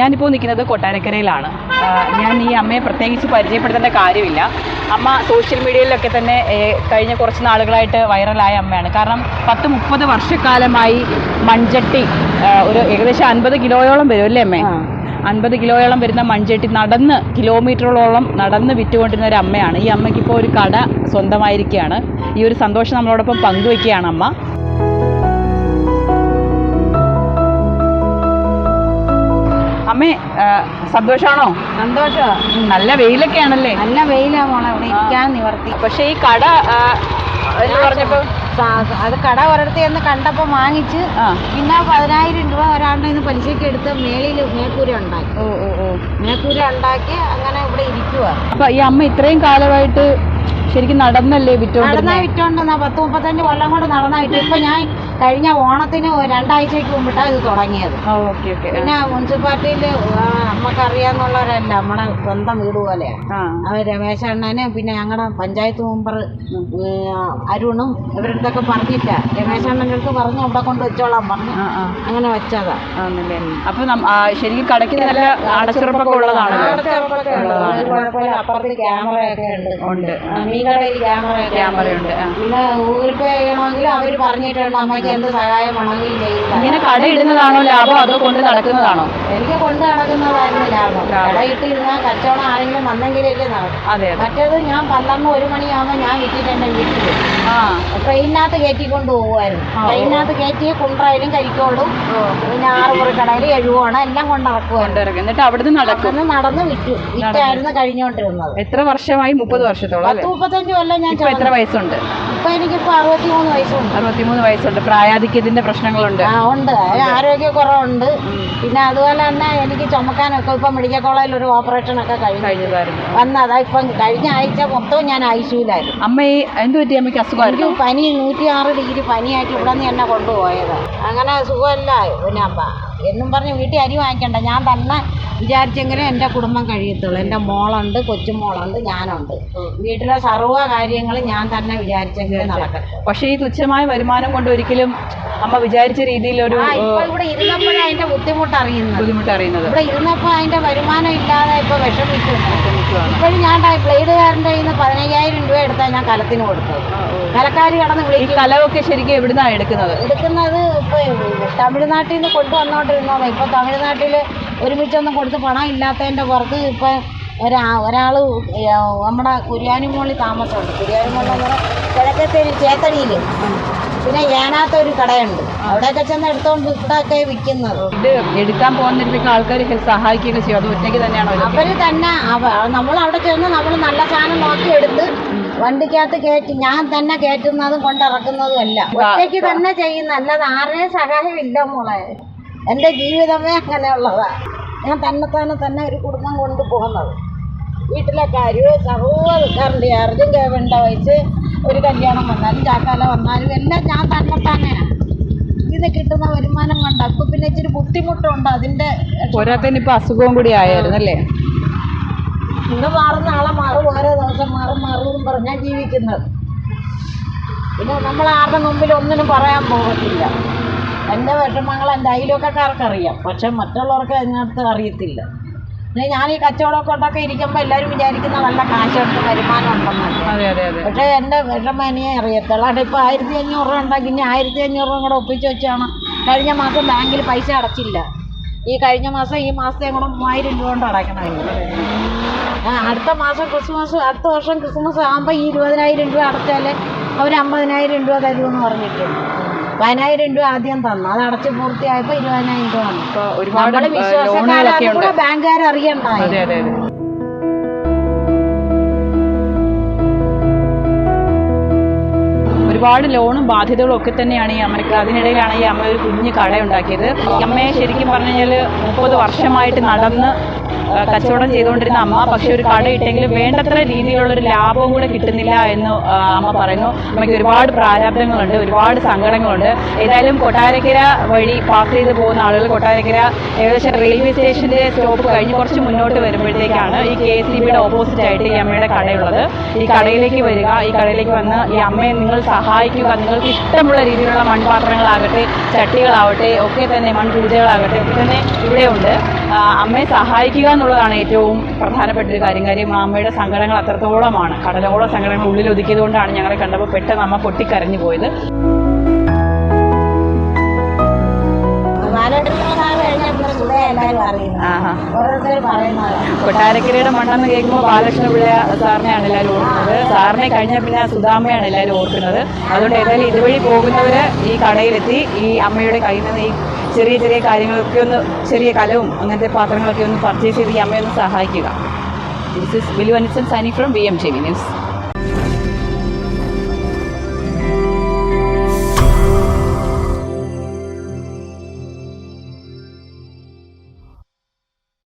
ഞാനിപ്പോൾ നിൽക്കുന്നത് കൊട്ടാരക്കരയിലാണ്. ഞാൻ ഈ അമ്മയെ പ്രത്യേകിച്ച് പരിചയപ്പെടുത്തേണ്ട കാര്യമില്ല. അമ്മ സോഷ്യൽ മീഡിയയിലൊക്കെ തന്നെ കഴിഞ്ഞ കുറച്ച് നാളുകളായിട്ട് വൈറലായ അമ്മയാണ്. കാരണം പത്ത് മുപ്പത് വർഷക്കാലമായി മൺചട്ടി ഒരു ഏകദേശം അൻപത് കിലോയോളം വരും അല്ലേ അമ്മേ? അൻപത് കിലോയോളം വരുന്ന മൺചട്ടി നടന്ന് കിലോമീറ്ററുകളോളം നടന്ന് വിറ്റുകൊണ്ടിരുന്ന ഒരു അമ്മയാണ്. ഈ അമ്മയ്ക്ക് ഇപ്പോൾ ഒരു കട സ്വന്തമായിരിക്കുകയാണ്. ഈ ഒരു സന്തോഷം നമ്മളോടൊപ്പം പങ്കുവയ്ക്കുകയാണ് അമ്മ. അമ്മേ ആ, സന്തോഷാണോ? സന്തോഷമാ ഉം, നല്ല വെയിലൊക്കെ ആണല്ലേ നല്ല വെയിലാ മോളെ ഇവിടെ ഇരിക്കാൻ നിവർത്തി. പക്ഷേ ഈ കട എന്ന് പറഞ്ഞപ്പോ? അത് കട ഒരിടത്ത് ചെന്ന് കണ്ടപ്പോൾ വാങ്ങിച്ച് പിന്നെ പതിനായിരം രൂപ ഒരാളുടെ നിന്ന് പലിശയ്ക്ക് എടുത്ത് മേളിൽ മേക്കൂര ഉണ്ടാക്കി. ഓ ഓ ഓ. മേക്കൂര ഉണ്ടാക്കി അങ്ങനെ ഇവിടെ ഇരിക്കുക അപ്പൊ ഈ അമ്മ ഇത്രയും കാലമായിട്ട് ശരിക്കും നടന്നല്ലേ നടന്നാ വിറ്റോണ്ടിരുന്നത് വിറ്റോണ്ടെന്നാ പത്ത് മുപ്പത്തഞ്ച് കൊല്ലം കൊണ്ട് നടന്നായിട്ട് ഇപ്പൊ ഞാൻ കഴിഞ്ഞ ഓണത്തിന് രണ്ടാഴ്ചയ്ക്ക് മുമ്പിട്ടാ ഇത് തുടങ്ങിയത്. Okay okay. പിന്നെ മുനിസിപ്പാലിറ്റിയിൽ നമുക്കറിയാന്നുള്ളവരല്ല നമ്മുടെ സ്വന്തം വീട് പോലെയാണ് അവർ രമേശ് അണ്ണന് പിന്നെ ഞങ്ങളുടെ പഞ്ചായത്ത് മെമ്പർ അരുണും ഇവരുടെ അടുത്തൊക്കെ പറഞ്ഞില്ല രമേശ് അണ്ണന്റെ അടുത്ത് പറഞ്ഞു അവിടെ കൊണ്ട് വെച്ചോളാൻ പറഞ്ഞു. അങ്ങനെ വെച്ചതാ. അപ്പൊ ശരിക്കും കടയ്ക്ക് നല്ല അടച്ചുറപ്പൊക്കെ ഉള്ളതാണ്. അപ്പുറത്ത് ക്യാമറയൊക്കെ ഉണ്ട്. ഉണ്ട്. ആ, മീൻകടയിൽ ക്യാമറയൊക്കെ ക്യാമറയുണ്ട്. പിന്നെ ഗൂഗിൾ പേ ചെയ്യണമെങ്കിൽ അവർ പറഞ്ഞിട്ടുണ്ട് അമ്മയ്ക്ക് എന്ത് സഹായം വേണമെങ്കിൽ ചെയ്യില്ല ഇങ്ങനെ കട ഇടുന്നതാണോ ലാഭം അതോ കൊണ്ട് നടക്കുന്നതാണോ? എനിക്ക് കൊണ്ട് നടക്കുന്നതായിരുന്നു ലാഭം. കട ഇട്ടിരുന്ന കച്ചവടം ആരെങ്കിലും വന്നെങ്കിലല്ലേ നടക്കും. മറ്റേത് ഞാൻ പന്ത്രണ്ട് ഒരു മണിയാകുമ്പോൾ ഞാൻ വിറ്റിട്ട് എന്റെ വീട്ടിൽ ട്രെയിനിനകത്ത് കയറ്റിക്കൊണ്ട് പോകുമായിരുന്നു ട്രെയിനിനകത്ത് കയറ്റി കുണ്ടായാലും കരിക്കോടും പിന്നെ ആറുപുറ കടയിൽ എഴുവാണ് എല്ലാം കൊണ്ടിറക്കുമായിരുന്നു കൊണ്ടിറക്കും എന്നിട്ട് അവിടുന്ന് നടക്കും. അന്ന് നടന്ന് വിറ്റു. വിറ്റായിരുന്നു കഴിഞ്ഞുകൊണ്ടിരുന്നത്. എത്ര വർഷമായി? മുപ്പത് വർഷത്തോളം മുപ്പത്തഞ്ച് കൊല്ലം ഞാൻ എത്ര വയസ്സുണ്ട്? ഇപ്പൊ എനിക്കിപ്പോ അറുപത്തിമൂന്ന് വയസ്സുണ്ട്. അറുപത്തിമൂന്ന് വയസ്സുണ്ട്. പ്രായാധിക്യത്തിന്റെ പ്രശ്നങ്ങളുണ്ട്. ആ ഉണ്ട്. ആരോഗ്യക്കുറവുണ്ട്. പിന്നെ അതുപോലെ തന്നെ എനിക്ക് ചുമക്കാനൊക്കെ ഇപ്പൊ മെഡിക്കൽ കോളേജിൽ ഒരു ഓപ്പറേഷൻ ഒക്കെ കഴിഞ്ഞു. കഴിഞ്ഞതായിരുന്നു. വന്നതാ ഇപ്പം കഴിഞ്ഞ ആഴ്ച മൊത്തം ഞാൻ ഐസിയുലായിരുന്നു അമ്മ ഈ എന്ത് പറ്റി അമ്മയ്ക്ക് അസുഖമായിരുന്നു? എനിക്ക് പനി നൂറ്റി ആറ് ഡിഗ്രി പനിയായിട്ട് ഇവിടെ നിന്ന് എന്നെ കൊണ്ടുപോയത്. അങ്ങനെ സുഖമല്ല പിന്നെ അപ്പ എന്നും പറഞ്ഞ് വീട്ടിൽ അരി വാങ്ങിക്കണ്ട. ഞാൻ തന്നെ വിചാരിച്ചെങ്കിലും എന്റെ കുടുംബം കഴിയത്തുള്ളൂ. എന്റെ മോളുണ്ട് കൊച്ചുമോളുണ്ട് ഞാനുണ്ട്. വീട്ടിലെ സർവ കാര്യങ്ങളും ഞാൻ തന്നെ വിചാരിച്ചെങ്കിലും നടക്കട്ടെ പക്ഷേ ഈ തുച്ഛമായ വരുമാനം കൊണ്ട് ഒരിക്കലും അമ്മ വിചാരിച്ച രീതിയിൽ ഒരു ഇവിടെ ഇരുന്നപ്പോഴാണ് അതിന്റെ ബുദ്ധിമുട്ട് അറിയുന്നത് ബുദ്ധിമുട്ട് അറിയുന്നത് ഇവിടെ ഇരുന്നപ്പോ അതിന്റെ വരുമാനം ഇല്ലാതെ ഇപ്പൊ വിഷമിക്കുന്നു വിഷമിക്കുവാണ്. ഇപ്പോഴും ഞാൻ ബ്ലേഡുകാരന്റെ കയ്യിൽ നിന്ന് പതിനയ്യായിരം രൂപ എടുത്താൽ ഞാൻ കലത്തിന് കൊടുത്തത്. കലക്കാരി കടന്ന് വിളിക്കും. കലമൊക്കെ ശരിക്കും എവിടുന്നാണ് എടുക്കുന്നത്? എടുക്കുന്നത് ഇപ്പോൾ തമിഴ്നാട്ടിൽ നിന്ന് കൊണ്ടുവന്നോണ്ടിരുന്നതാണ് ഇപ്പോൾ തമിഴ്നാട്ടിൽ ഒരുമിച്ചൊന്നും കൊടുത്ത് പണം ഇല്ലാത്തതിന്റെ പുറത്ത് ഇപ്പം ഒരാ ഒരാൾ നമ്മുടെ കുര്യാനിമോളിൽ താമസമുണ്ട്. എന്ന് പറഞ്ഞാൽ കിഴക്കത്തേരി ചേത്തടിയിൽ പിന്നെ ഏനാത്ത ഒരു കടയുണ്ട്. അവിടെയൊക്കെ ചെന്ന് എടുത്തോണ്ട് ഇവിടെയൊക്കെ വിൽക്കുന്നത് ഇത് എടുക്കാൻ പോകുന്നിടത്തേക്ക് ആൾക്കാർ സഹായിക്കുകയൊക്കെ ചെയ്യും. അത് ഒറ്റയ്ക്ക് തന്നെയാണോ ഇതൊക്കെ? അവർ തന്നെ നമ്മൾ അവിടെ ചെന്ന് നമ്മൾ നല്ല സാധനം നോക്കി എടുത്ത് വണ്ടിക്കകത്ത് കയറ്റി ഞാൻ തന്നെ കയറ്റുന്നതും കൊണ്ടിറക്കുന്നതും അല്ല ഒറ്റയ്ക്ക് തന്നെ ചെയ്യുന്ന അല്ലാതെ ആരുടെയും സഹായമില്ല മോളെ. എന്റെ ജീവിതമേ അങ്ങനെയുള്ളതാ. ഞാൻ തന്നെ തന്നെ തന്നെ ഒരു കുടുംബം കൊണ്ട് പോകുന്നത്. വീട്ടിലെ കാര്യവും കറണ്ട് ചാർജും കേവണ്ട വയസ്സ്. ഒരു കല്യാണം വന്നാലും ചാക്കാല വന്നാലും എല്ലാം ഞാൻ തന്നെ. തന്നെ ഇത് കിട്ടുന്ന വരുമാനം കൊണ്ട്. അപ്പൊ പിന്നെ ഇച്ചിരി ബുദ്ധിമുട്ടുണ്ട് അതിന്റെ പോരാത്തതിന് ഇപ്പൊ അസുഖവും കൂടി ആയായിരുന്നു അല്ലേ? ഇന്ന് മാറും നാളെ മാറും ഓരോ ദിവസം മാറും മാറും പറഞ്ഞാൽ ജീവിക്കുന്നത്. പിന്നെ നമ്മൾ ആരുടെ മുമ്പിൽ ഒന്നിനും പറയാൻ പോകത്തില്ല. എന്റെ വിഷമങ്ങൾ എന്റെ അയൽവക്കക്കാർക്ക് അറിയാം പക്ഷെ മറ്റുള്ളവർക്ക് അതിനകത്ത് അറിയത്തില്ല. ഞാൻ ഈ കച്ചവടമൊക്കെ ഉണ്ടാക്കി ഇരിക്കുമ്പോൾ എല്ലാവരും വിചാരിക്കുന്ന നല്ല കാശുണ്ട് വരുമാനം ഉണ്ടെന്നല്ലേ? പക്ഷേ എന്റെ വിഷമം ഇനിയേ അറിയത്തുള്ളൂ അവിടെ ഇപ്പോൾ ആയിരത്തി അഞ്ഞൂറ് രൂപ ഉണ്ടാക്കി. ഇനി ആയിരത്തി അഞ്ഞൂറ് രൂപ കൂടെ ഒപ്പിച്ച് വെച്ചാണ് കഴിഞ്ഞ മാസം ബാങ്കിൽ പൈസ അടച്ചില്ല. ഈ കഴിഞ്ഞ മാസം ഈ മാസത്തെയും കൂടെ മൂവായിരം രൂപ കൊണ്ട് അടയ്ക്കണം. അടുത്ത മാസം ക്രിസ്മസ് അടുത്ത വർഷം ക്രിസ്മസ് ആകുമ്പോൾ ഈ ഇരുപതിനായിരം രൂപ അടച്ചാൽ അവർ അമ്പതിനായിരം രൂപ തരുമെന്ന് പറഞ്ഞിട്ടുണ്ട് പതിനായിരം രൂപ ആദ്യം തന്നു. അത് അടച്ച് പൂർത്തിയായപ്പോ ഇരുപതിനായിരം രൂപ വന്നു. ഒരുപാട് വിശ്വാസക്കാരെ ബാങ്കുകാർ അറിയണ്ടായി. ഒരുപാട് ലോണും ബാധ്യതകളും ഒക്കെ തന്നെയാണ് ഈ അമ്മയ്ക്ക്. അതിനിടയിലാണ് ഈ അമ്മ ഒരു കുഞ്ഞ് കട ഉണ്ടാക്കിയത് അമ്മയെ ശരിക്കും പറഞ്ഞു കഴിഞ്ഞാൽ മുപ്പത് വർഷമായിട്ട് നടന്ന് കച്ചവടം ചെയ്തുകൊണ്ടിരുന്ന അമ്മ പക്ഷെ ഒരു കട ഇട്ടെങ്കിലും വേണ്ടത്ര രീതിയിലുള്ള ഒരു ലാഭവും കൂടെ കിട്ടുന്നില്ല എന്ന് അമ്മ പറയുന്നു. അമ്മയ്ക്ക് ഒരുപാട് പ്രാരാബ്ദങ്ങളുണ്ട് ഒരുപാട് സങ്കടങ്ങളുണ്ട്. ഏതായാലും കൊട്ടാരക്കര വഴി പാസ് ചെയ്ത് പോകുന്ന ആളുകൾ കൊട്ടാരക്കര ഏകദേശം റെയിൽവേ സ്റ്റേഷന്റെ സ്റ്റോപ്പ് കഴിഞ്ഞ് കുറച്ച് മുന്നോട്ട് വരുമ്പോഴത്തേക്കാണ് ഈ കെ എസ് സി ബിയുടെ ഓപ്പോസിറ്റ് ആയിട്ട് ഈ അമ്മയുടെ കടയുള്ളത്. ഈ കടയിലേക്ക് വരിക ഈ കടയിലേക്ക് വന്ന് ഈ അമ്മയെ നിങ്ങൾ സഹായിക്കുക നിങ്ങൾക്ക് ഇഷ്ടമുള്ള രീതിയിലുള്ള മൺപാത്രങ്ങളാകട്ടെ ചട്ടികളാവട്ടെ ഒക്കെ തന്നെ മൺപൂജകളാകട്ടെ ഒക്കെ തന്നെ ഇവിടെ ഉണ്ട് ആ, അമ്മയെ സഹായിക്കുക എന്നുള്ളതാണ് ഏറ്റവും പ്രധാനപ്പെട്ട ഒരു കാര്യം. കാര്യം അമ്മയുടെ സങ്കടങ്ങൾ അത്രത്തോളമാണ്. കടലോള സങ്കടങ്ങൾ ഉള്ളിൽ ഒതുക്കിയത് കൊണ്ടാണ് ഞങ്ങളെ കണ്ടപ്പോൾ പെട്ടെന്ന് അമ്മ പൊട്ടിക്കരഞ്ഞു പോയത്. കൊട്ടാരക്കരയുടെ മണ്ണെന്ന് കേൾക്കുമ്പോൾ ബാലകൃഷ്ണ പിള്ള സാറിനെയാണ് എല്ലാവരും ഓർക്കുന്നത്. സാറിനെ കഴിഞ്ഞ പിന്നെ സുധാമയാണ് എല്ലാവരും ഓർക്കുന്നത്. അതുകൊണ്ട് ഏതായാലും ഇതുവഴി പോകുന്നവര് ഈ കടയിലെത്തി ഈ അമ്മയുടെ കയ്യിൽ നിന്ന് ഈ ചെറിയ ചെറിയ കാര്യങ്ങളൊക്കെ ഒന്ന് ചെറിയ കലവും അങ്ങനത്തെ പാത്രങ്ങളൊക്കെ ഒന്ന് പർച്ചേസ് ചെയ്ത് ഈ അമ്മയെ ഒന്ന് സഹായിക്കുക. This is Bilu Anusan Saini from B M T V news